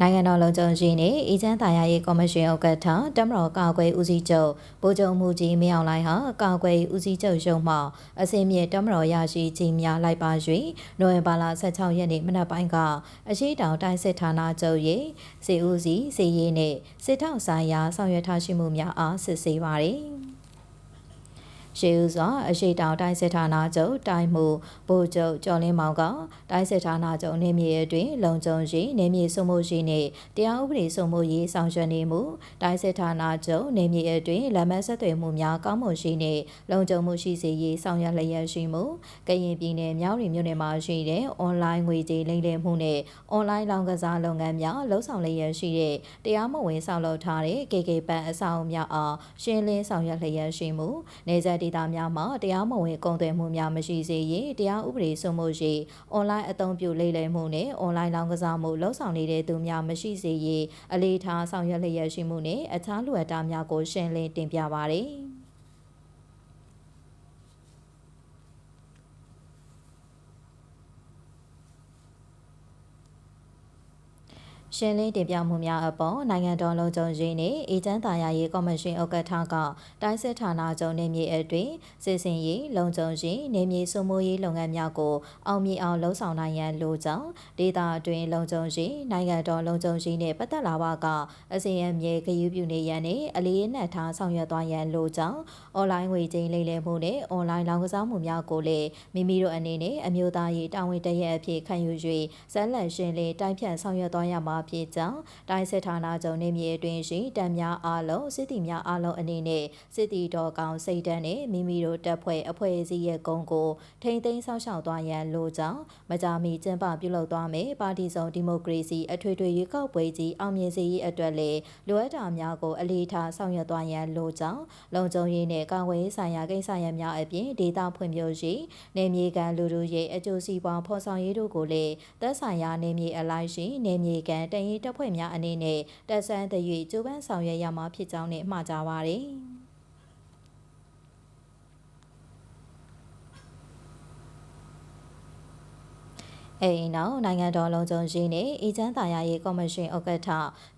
နိုင်ငံတော်လုံခြုံရေးနှင့်အေဂျင့်တာယာရေးကော်မရှင်ဥက္ကဋ္ဌတမတော်ကာကွယ်ဦးစီးချုပ်ဗိုလ်ချုပ်မှုကြီးမင်းအောင်လှိုင်ဟာကာကွယ်ဦးစီးချုပ်ရုံးမှအစင်းမြေတမတော်ရရှိကြီးများလိုက်ပါ၍နိုဝင်ဘာလ16ရက်နေ့မနက်ပိုင်းကအရှိတောင်တိုင်းစစ်ဌာနချုပ်၏စေဦးစီးစီရေးနှင့်စစ်ထောက်ဆိုင်ရာဆောင်ရွက်ထားရှိမှုများအားစစ်ဆေးပါသည် ရှေးဦးစွာအရှိတောင်တိုင်းစစ်ဌာနချုပ်တိုင်းမှုဗိုလ်ချုပ်ကျော်လင်းမောင်ကတိုင်းစစ်ဌာနချုပ်နေမြေအတွင်းလုံခြုံရေးနေမြေစုမှုရှိနှင့်တရားဥပဒေစုမှုရေးဆောင်ရွက်နေမှုတိုင်းစစ်ဌာနချုပ်နေမြေအတွင်းလက်မဆက်သွယ်မှုများကောင်းမွန်ရှိနှင့်လုံခြုံမှုရှိစေရေးဆောင်ရွက်လျက်ရှိမှုကရင်ပြည်နယ်မြောက်ရီမြို့နယ်မှာရှိတဲ့အွန်လိုင်းငွေကြေးလိမ်လည်မှုနှင့်အွန်လိုင်းလောင်းကစားလုပ်ငန်းများလှုပ်ဆောင်လျက်ရှိတဲ့တရားမဝင်ဆောက်လုပ်ထားတဲ့ KK ပန်အဆောက်အဦများအားရှင်းလင်းဆောင်ရွက်လျက်ရှိမှုနေဆက်ဒေတာများမှာတရားမဝင်ကုန်သွယ်မှုများမရှိစေရေးတရားဥပဒေစိုးမိုးရေးအွန်လိုင်းအသုံးပြုလိမ့်လည်မှုနဲ့အွန်လိုင်းလောင်းကစားမှုလှုပ်ဆောင်နေတဲ့သူများမရှိစေရေးအလေးထားဆောင်ရွက်လျက်ရှိမှုနဲ့အခြားလိုအပ်တာများကိုရှင်းလင်းတင်ပြပါရယ် ရှင်းလင်းတင်ပြမှုများအပေါ်နိုင်ငံတော်လုံခြုံရေးနှင့်အေဂျင့်တာယာရေးကော်မရှင်ဥက္ကဋ္ဌကတိုင်းစစ်ဌာနချုပ်နေမြေအတွင်းစစ်စင်ရေးလုံခြုံရေးနေမြေစုမိုးရေးလုပ်ငန်းများကိုအောင်မြင်အောင်လှုံ့ဆော်နိုင်ရန်လိုကြောင်းဒေတာအတွင်းလုံခြုံရေးနိုင်ငံတော်လုံခြုံရေးနှင့်ပတ်သက်လာပါကအစီအမြေဂရုပြုနေရန်နှင့်အလေးအနက်ထားဆောင်ရွက်သွားရန်လိုကြောင်းအွန်လိုင်းငွေကြေးလိမ်လည်မှုနှင့်အွန်လိုင်းလောင်းကစားမှုများကိုလည်းမိမိတို့အနေနဲ့အမျိုးသားရေးတာဝန်တရက်အဖြစ်ခံယူ၍ဇက်လက်ရှင်းလင်းတိုက်ဖြတ်ဆောင်ရွက်သွားရမှာဖြစ်ကြောင်းတိုင်းစစ်ဌာနချုပ်နေမြေအတွင်းရှိတပ်များအားလုံးစစ်တီများအားလုံးအနေနဲ့စစ်တီတော်ကောင်စိတ်တန်းနဲ့မိမိတို့တပ်ဖွဲ့အဖွဲ့အစည်းရဲ့ဂုဏ်ကိုထိမ့်သိမ်းဆောက်ရှောက်သွားရန်လိုကြောင်းမကြာမီကျင်းပပြုလုပ်သွားမယ်ပါတီစုံဒီမိုကရေစီအထွေထွေရွေးကောက်ပွဲကြီးအောင်မြင်စေရေးအတွက်လည်းလိုအပ်တာများကိုအလေးထားဆောင်ရွက်သွားရန်လိုကြောင်းလုံခြုံရေးနဲ့ကာကွယ်ရေးဆိုင်ရာကိစ္စရပ်များအပြင်ဒေသဖွံ့ဖြိုးရေးနေမြေကန်လူလူရေးအကျိုးစီးပွားဖော်ဆောင်ရေးတို့ကိုလည်းသက်ဆိုင်ရာနေမြေအလိုက်ရှိနေမြေကန်တရင်တပ်ဖွဲ့များအနေနဲ့တက်ဆန်းသရွေကျိုးပန်းဆောင်ရွက်ရမှာဖြစ်ကြောင်းနဲ့မှာကြားပါရယ်။ အဲဒီနောက်နိုင်ငံတော်လုံခြုံရေးနှင့်အေဂျင့်တာယာရေးကော်မရှင်ဥက္ကဋ္ဌ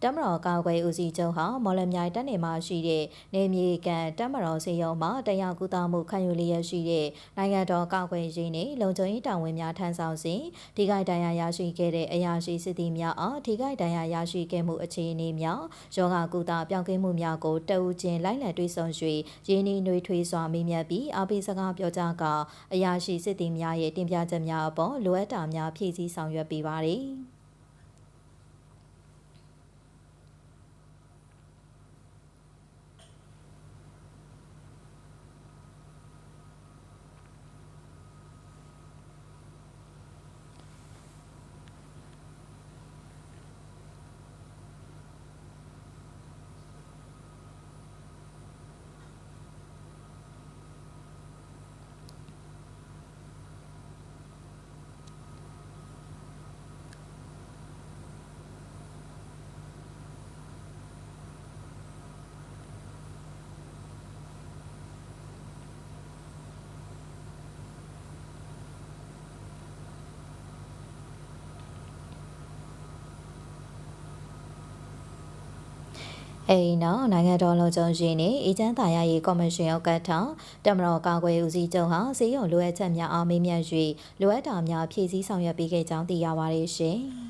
တမတော်ကာကွယ်ဦးစီးချုပ်ဟာမော်လမြိုင်တပ်နေမှာရှိတဲ့နေမြေကန်တမတော်စေယုံမှာတရားကူတာမှုခံယူလျက်ရှိတဲ့နိုင်ငံတော်ကာကွယ်ရေးနှင့်လုံခြုံရေးတာဝန်များထမ်းဆောင်စဉ်ဒီကိုက်တန်ရာရရှိခဲ့တဲ့အရာရှိစစ်သည်များအားဒီကိုက်တန်ရာရရှိခဲ့မှုအခြေအနေများယောဂကူတာပြောင်းကင်းမှုများကိုတအူးချင်းလိုက်လံတွေးဆုံ၍ရင်းနှီးနှွေးထွေးစွာမေးမြန်းပြီးအပိစကားပြောကြားကအရာရှိစစ်သည်များရဲ့တင်ပြချက်များအပေါ်လိုအပ်တာများဖြည့်ဆည်းဆောင်ရွက်ပေးပါတယ်။ အဲဒီနောက်နိုင်ငံတော်လုံခြုံရေးနှင့်အေဂျင့်တာယာရေးကော်မရှင်ဥက္ကဋ္ဌတမတော်ကာကွယ်ဦးစီးချုပ်ဟာစီးရုံလိုအပ်ချက်များအားမေးမြန်း၍လိုအပ်တာများဖြည့်ဆည်းဆောင်ရွက်ပေးခဲ့ကြောင်းသိရပါတယ်ရှင်။